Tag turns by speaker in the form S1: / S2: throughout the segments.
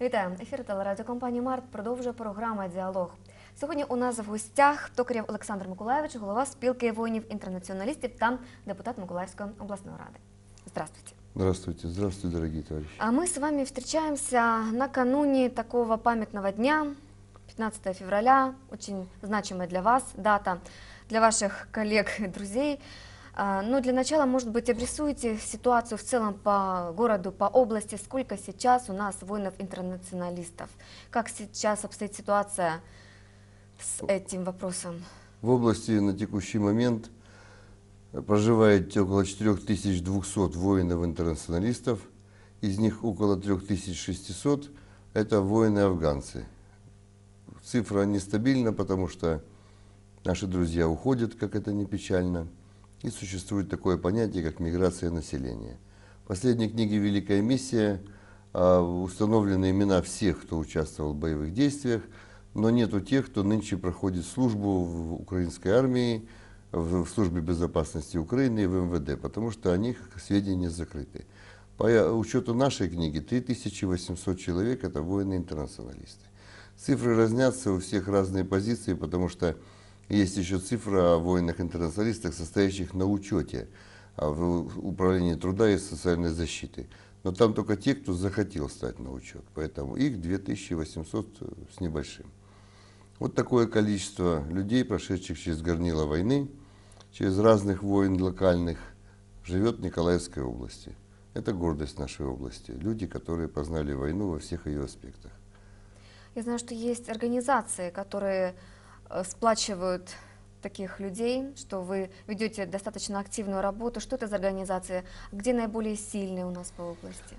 S1: Вітаю! Ефір телерадіокомпанії Март продовжує програма Діалог. Сьогодні у нас в гостях токарєв Олександр Миколаєвич, голова спілки воїнів-інтернаціоналістів та депутат Миколаївської обласної ради. Здравствуйте.
S2: Здравствуйте, здравствуйте, дорогие товарищи.
S1: А мы с вами встречаемся накануне такого памятного дня, 15 февраля, очень значимая для вас дата, для ваших коллег и друзей. а, Но для начала, может быть, обрисуйте ситуацию в целом по городу, по области, сколько сейчас у нас воинов-интернационалистов, как сейчас обстоит ситуация с этим вопросом?
S2: В области на текущий момент проживает около 4200 воинов-интернационалистов, из них около 3600 – это воины-афганцы. Цифра нестабильна, потому что наши друзья уходят, как это не печально, и существует такое понятие, как миграция населения. В последней книге «Великая миссия» а, установлены имена всех, кто участвовал в боевых действиях, но нету тех, кто нынче проходит службу в украинской армии, в службе безопасности Украины и в МВД, потому что о них сведения закрыты. По учету нашей книги 3800 человек это воины-интернационалисты. Цифры разнятся, у всех разные позиции, потому что есть еще цифра о воинах-интернационалистах, состоящих на учете а, в управлении труда и социальной защиты. Но там только те, кто захотел стать на учет. Поэтому их 2800 с небольшим. Вот такое количество людей, прошедших через горнило войны, через разных войн локальных, живет в Николаевской области. Это гордость нашей области. Люди, которые познали войну во всех ее аспектах.
S1: Я знаю, что есть организации, которые э, сплачивают таких людей, что вы ведете достаточно активную работу. Что это за организации? Где наиболее сильные у нас по области?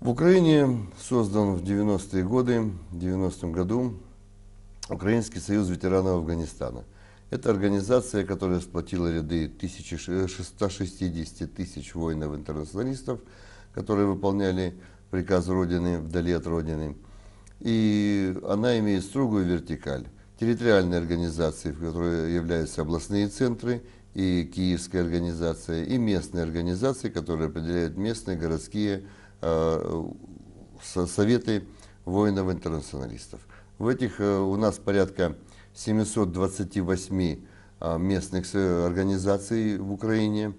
S2: В Украине создан в 90-е годы, в 90-м году Украинский союз ветеранов Афганистана. Это организация, которая сплотила ряды 1660 тысяч воинов-интернационалистов, которые выполняли приказ Родины вдали от Родины. И она имеет строгую вертикаль. Территориальные организации, в которые являются областные центры, и киевская организация, и местные организации, которые определяют местные городские э, со- советы воинов-интернационалистов. В этих э, у нас порядка 728 а, местных организаций в Украине,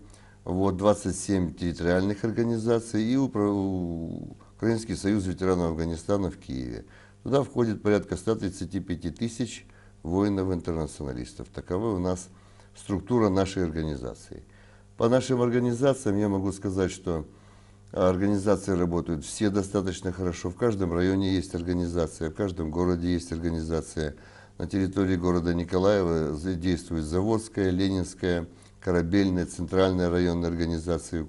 S2: вот 27 территориальных организаций и Украинский союз ветеранов Афганистана в Киеве. Туда входит порядка 135 тысяч воинов-интернационалистов. Такова у нас структура нашей организации. По нашим организациям я могу сказать, что Организации работают все достаточно хорошо. В каждом районе есть организация, в каждом городе есть организация. На территории города Николаева действует Заводская, Ленинская, Корабельная, Центральная районная организация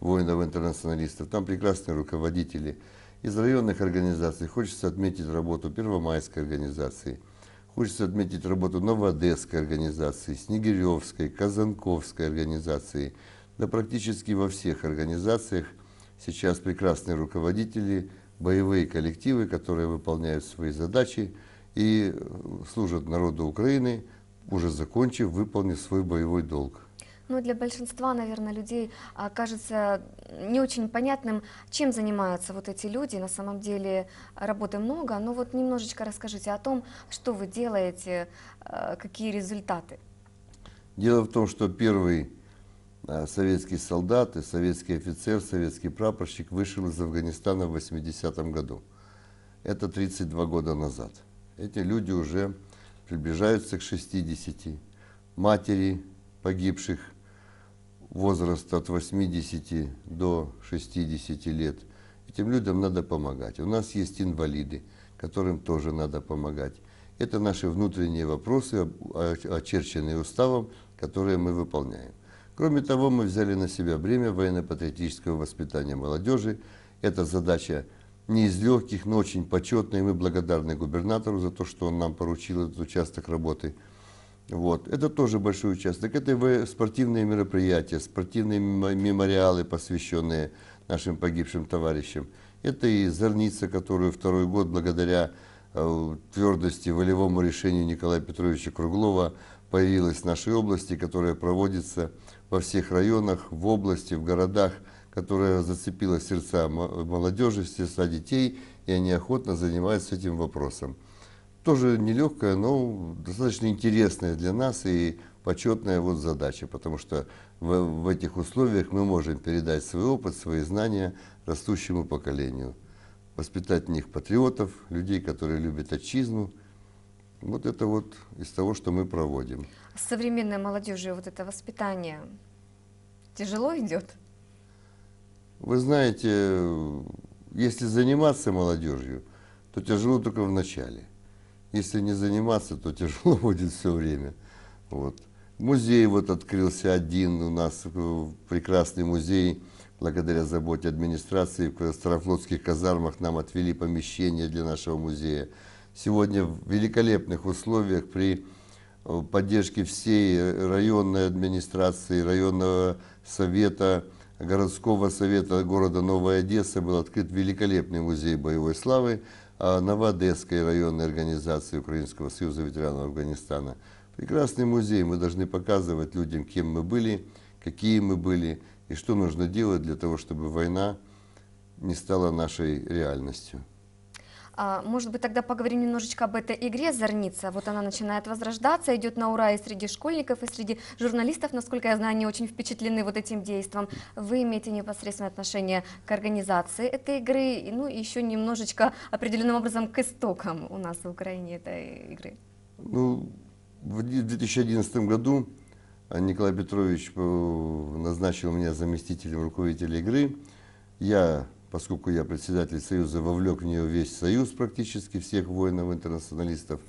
S2: воинов-интернационалистов. Там прекрасные руководители. Из районных организаций хочется отметить работу Первомайской организации. Хочется отметить работу Новоодесской организации, Снегиревской, Казанковской организации. Да практически во всех организациях сейчас прекрасные руководители, боевые коллективы, которые выполняют свои задачи и э, служат народу Украины, уже закончив, выполнив свой боевой долг.
S1: Ну, для большинства, наверное, людей а, кажется не очень понятным, чем занимаются вот эти люди. На самом деле работы много, но вот немножечко расскажите о том, что вы делаете, а, какие результаты.
S2: Дело в том, что первый а, советский солдат и советский офицер, советский прапорщик вышел из Афганистана в 80-м году. Это 32 года назад. Эти люди уже приближаются к 60. Матери погибших возраста от 80 до 60 лет. Этим людям надо помогать. У нас есть инвалиды, которым тоже надо помогать. Это наши внутренние вопросы, очерченные уставом, которые мы выполняем. Кроме того, мы взяли на себя бремя военно-патриотического воспитания молодежи. Эта задача не из легких, но очень почетная, и мы благодарны губернатору за то, что он нам поручил этот участок работы. Вот. Это тоже большой участок. Это спортивные мероприятия, спортивные мемо- мемориалы, посвященные нашим погибшим товарищам. Это и Зорница, которую второй год благодаря э, твердости, волевому решению Николая Петровича Круглова появилась в нашей области, которая проводится во всех районах, в области, в городах, которая зацепила сердца мо- молодежи, сердца детей и они охотно занимаются этим вопросом. Тоже нелегкая, но достаточно интересная для нас и почетная вот задача, потому что в, в этих условиях мы можем передать свой опыт, свои знания растущему поколению, воспитать в них патриотов, людей, которые любят отчизну. Вот это вот из того, что мы проводим.
S1: С современной молодежью вот это воспитание тяжело идет?
S2: Вы знаете, если заниматься молодежью, то тяжело только в начале. Если не заниматься, то тяжело будет все время. Вот. Музей вот открылся один у нас, э, прекрасный музей, благодаря заботе администрации. В Старофлотских казармах нам отвели помещение для нашего музея. Сегодня в великолепных условиях при э, поддержке всей районной администрации, районного совета, городского совета города Новая Одесса был открыт великолепный музей боевой славы Новоодесской районной организации Украинского союза ветеранов Афганистана. Прекрасный музей, мы должны показывать людям, кем мы были, какие мы были и что нужно делать для того, чтобы война не стала нашей реальностью.
S1: А, может быть, тогда поговорим немножечко об этой игре «Зорница». Вот она начинает возрождаться, идет на ура и среди школьников, и среди журналистов, насколько я знаю, они очень впечатлены вот этим действом. Вы имеете непосредственное отношение к организации этой игры, ну и еще немножечко определенным образом к истокам у нас в Украине этой игры.
S2: Ну, в 2011 году Николай Петрович э, назначил меня заместителем руководителя игры. Я поскольку я председатель Союза, вовлек в нее весь Союз практически, всех воинов-интернационалистов.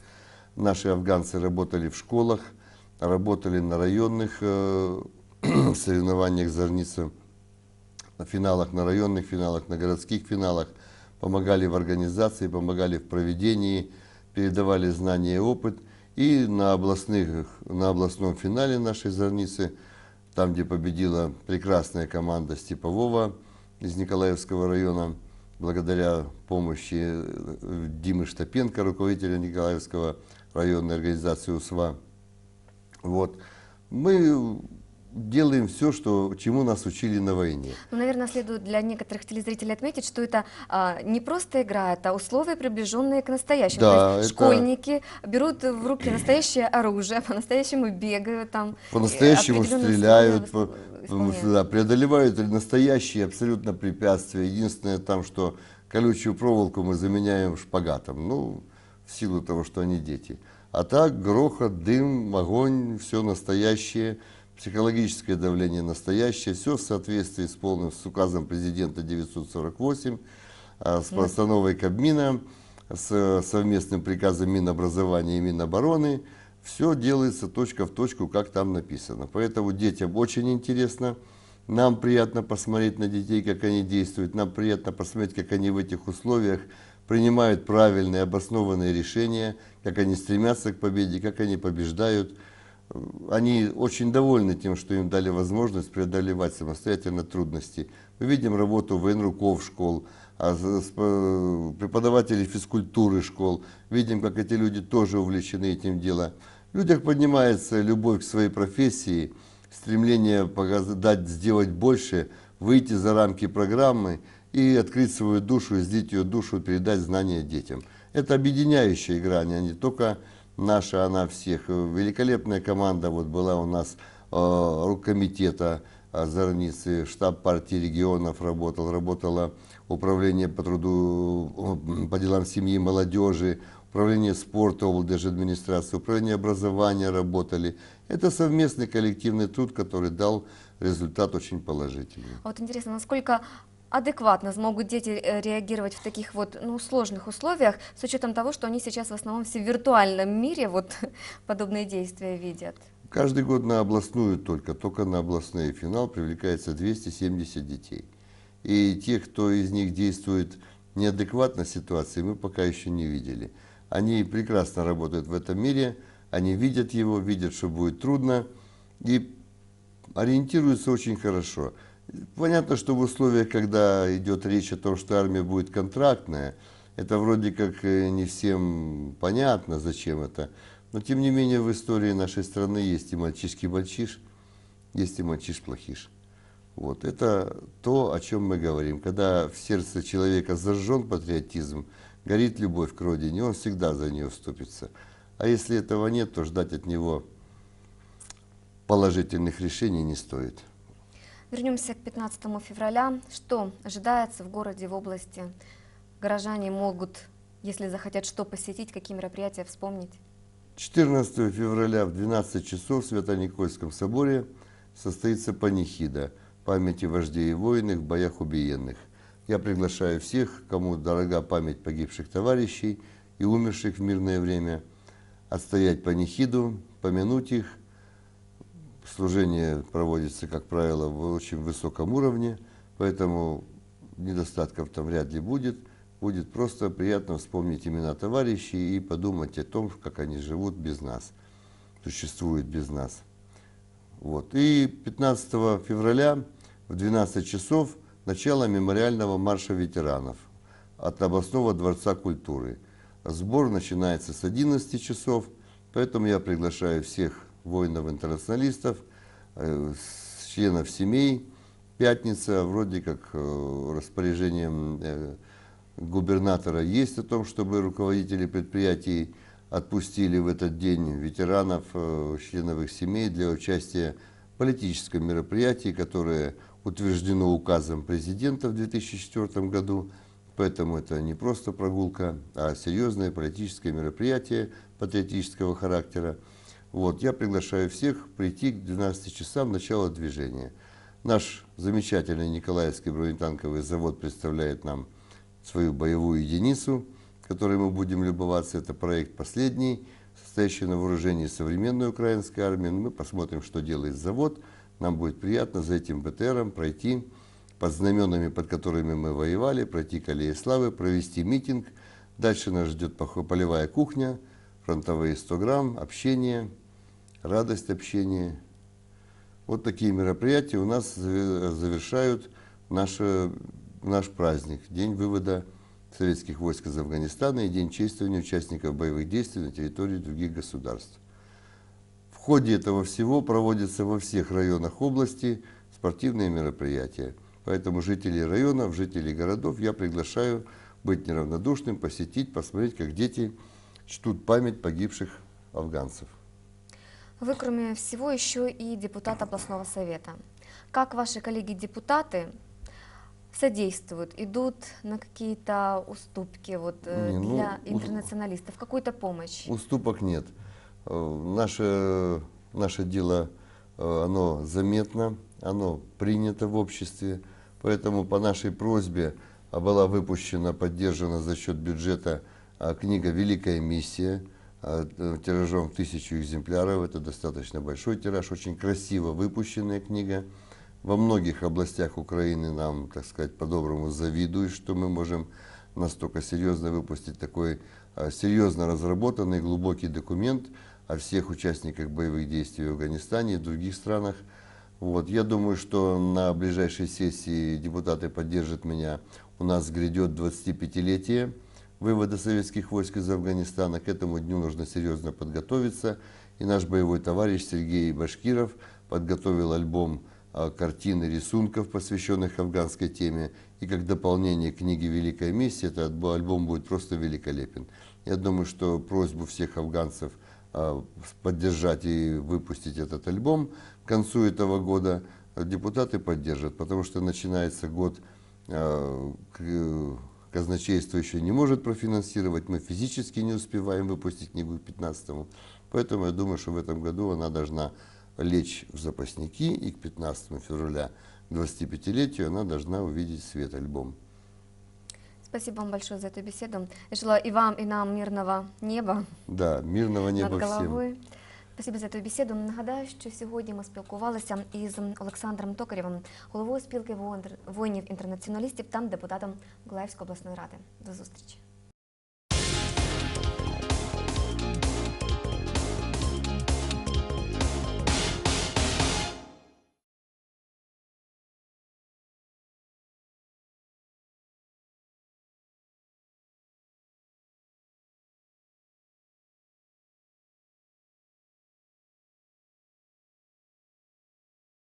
S2: Наши афганцы работали в школах, работали на районных э, соревнованиях Зорница, на финалах, на районных финалах, на городских финалах, помогали в организации, помогали в проведении, передавали знания и опыт. И на, областных, на областном финале нашей Зорницы, там, где победила прекрасная команда Степового, из Николаевского района, благодаря помощи э, Димы Штапенко, руководителя Николаевского районной организации УСВА. Вот. Мы делаем все, что, чему нас учили на войне.
S1: Ну, наверное, следует для некоторых телезрителей отметить, что это а, не просто игра, это условия, приближенные к настоящему.
S2: Да,
S1: То есть
S2: это...
S1: школьники берут в руки настоящее оружие, по-настоящему бегают там.
S2: По-настоящему стреляют, по, да, преодолевают настоящие абсолютно препятствия. Единственное там, что колючую проволоку мы заменяем шпагатом, ну, в силу того, что они дети. А так грохот, дым, огонь, все настоящее психологическое давление настоящее, все в соответствии с полным с указом президента 948, а, с постановой Кабмина, с совместным приказом Минобразования и Минобороны. Все делается точка в точку, как там написано. Поэтому детям очень интересно. Нам приятно посмотреть на детей, как они действуют. Нам приятно посмотреть, как они в этих условиях принимают правильные, обоснованные решения, как они стремятся к победе, как они побеждают они очень довольны тем, что им дали возможность преодолевать самостоятельно трудности. Мы видим работу военруков школ, а преподавателей физкультуры школ. Видим, как эти люди тоже увлечены этим делом. В людях поднимается любовь к своей профессии, стремление дать, сделать больше, выйти за рамки программы и открыть свою душу, излить ее душу, передать знания детям. Это объединяющая игра, а не только наша, она всех. Великолепная команда вот была у нас э, рукомитета Зорницы, штаб партии регионов работал, работало управление по труду, по делам семьи, молодежи, управление спорта, администрации, управление образования работали. Это совместный коллективный труд, который дал результат очень положительный.
S1: А вот интересно, насколько адекватно смогут дети э, реагировать в таких вот ну, сложных условиях, с учетом того, что они сейчас в основном все в виртуальном мире вот подобные действия видят?
S2: Каждый год на областную только, только на областной финал привлекается 270 детей. И тех, кто из них действует неадекватно ситуации, мы пока еще не видели. Они прекрасно работают в этом мире, они видят его, видят, что будет трудно и ориентируются очень хорошо. Понятно, что в условиях, когда идет речь о том, что армия будет контрактная, это вроде как э, не всем понятно, зачем это. Но тем не менее в истории нашей страны есть и мальчишки мальчиш, есть и мальчиш плохиш. Вот. Это то, о чем мы говорим. Когда в сердце человека зажжен патриотизм, горит любовь к родине, он всегда за нее вступится. А если этого нет, то ждать от него положительных решений не стоит.
S1: Вернемся к 15 февраля. Что ожидается в городе, в области? Горожане могут, если захотят что посетить, какие мероприятия вспомнить?
S2: 14 февраля в 12 часов в Свято-Никольском соборе состоится панихида памяти вождей и воинов в боях убиенных. Я приглашаю всех, кому дорога память погибших товарищей и умерших в мирное время, отстоять панихиду, помянуть их. Служение проводится, как правило, в очень высоком уровне, поэтому недостатков там вряд ли будет. Будет просто приятно вспомнить имена товарищей и подумать о том, как они живут без нас, существуют без нас. Вот. И 15 февраля в 12 часов начало мемориального марша ветеранов от областного дворца культуры. Сбор начинается с 11 часов, поэтому я приглашаю всех воинов-интернационалистов, э, членов семей. Пятница вроде как э, распоряжением э, губернатора есть о том, чтобы руководители предприятий отпустили в этот день ветеранов, членов их семей для участия в политическом мероприятии, которое утверждено указом президента в 2004 году. Поэтому это не просто прогулка, а серьезное политическое мероприятие патриотического характера. Вот, я приглашаю всех прийти к 12 часам начала движения. Наш замечательный Николаевский бронетанковый завод представляет нам свою боевую единицу, которой мы будем любоваться. Это проект последний, состоящий на вооружении современной украинской армии. Мы посмотрим, что делает завод. Нам будет приятно за этим БТРом пройти под знаменами, под которыми мы воевали, пройти к Аллее Славы, провести митинг. Дальше нас ждет полевая кухня, фронтовые 100 грамм, общение, радость общения. Вот такие мероприятия у нас завершают наш, наш праздник, день вывода советских войск из Афганистана и день чествования участников боевых действий на территории других государств. В ходе этого всего проводятся во всех районах области спортивные мероприятия. Поэтому жителей районов, жителей городов я приглашаю быть неравнодушным, посетить, посмотреть, как дети чтут память погибших афганцев.
S1: Вы, кроме всего, еще и депутат областного совета. Как ваши коллеги-депутаты содействуют, идут на какие-то уступки вот, э,
S2: Не, ну,
S1: для
S2: у-
S1: интернационалистов, какую-то помощь?
S2: Уступок нет. Э, Наше, наше дело, э, оно заметно, оно принято в обществе, поэтому по нашей просьбе а, была выпущена, поддержана за счет бюджета книга «Великая миссия» а, э, тиражом в тысячу экземпляров. Это достаточно большой тираж, очень красиво выпущенная книга. Во многих областях Украины нам, так сказать, по-доброму завидуют, что мы можем настолько серьезно выпустить такой а, серьезно разработанный глубокий документ о всех участниках боевых действий в Афганистане и других странах. Вот. Я думаю, что на ближайшей сессии депутаты поддержат меня. У нас грядет 25-летие вывода советских войск из Афганистана. К этому дню нужно серьезно подготовиться. И наш боевой товарищ Сергей Башкиров подготовил альбом а, картин и рисунков, посвященных афганской теме. И как дополнение книги «Великая миссия» этот альбом будет просто великолепен. Я думаю, что просьбу всех афганцев а, поддержать и выпустить этот альбом к концу этого года депутаты поддержат, потому что начинается год, а, к- казначейство еще не может профинансировать, мы физически не успеваем выпустить книгу к 15 Поэтому я думаю, что в этом году она должна лечь в запасники, и к 15 февраля, к 25-летию, она должна увидеть свет альбом.
S1: Спасибо вам большое за эту беседу. Я желаю и вам, и нам мирного неба
S2: Да, мирного неба
S1: над
S2: всем.
S1: головою. Спасибо за цю бесіду. Нагадаю, що сьогодні ми спілкувалися із Олександром Токарєвим, головою спілки воїн- воїнів-інтернаціоналістів та депутатом Миколаївської обласної ради. До зустрічі.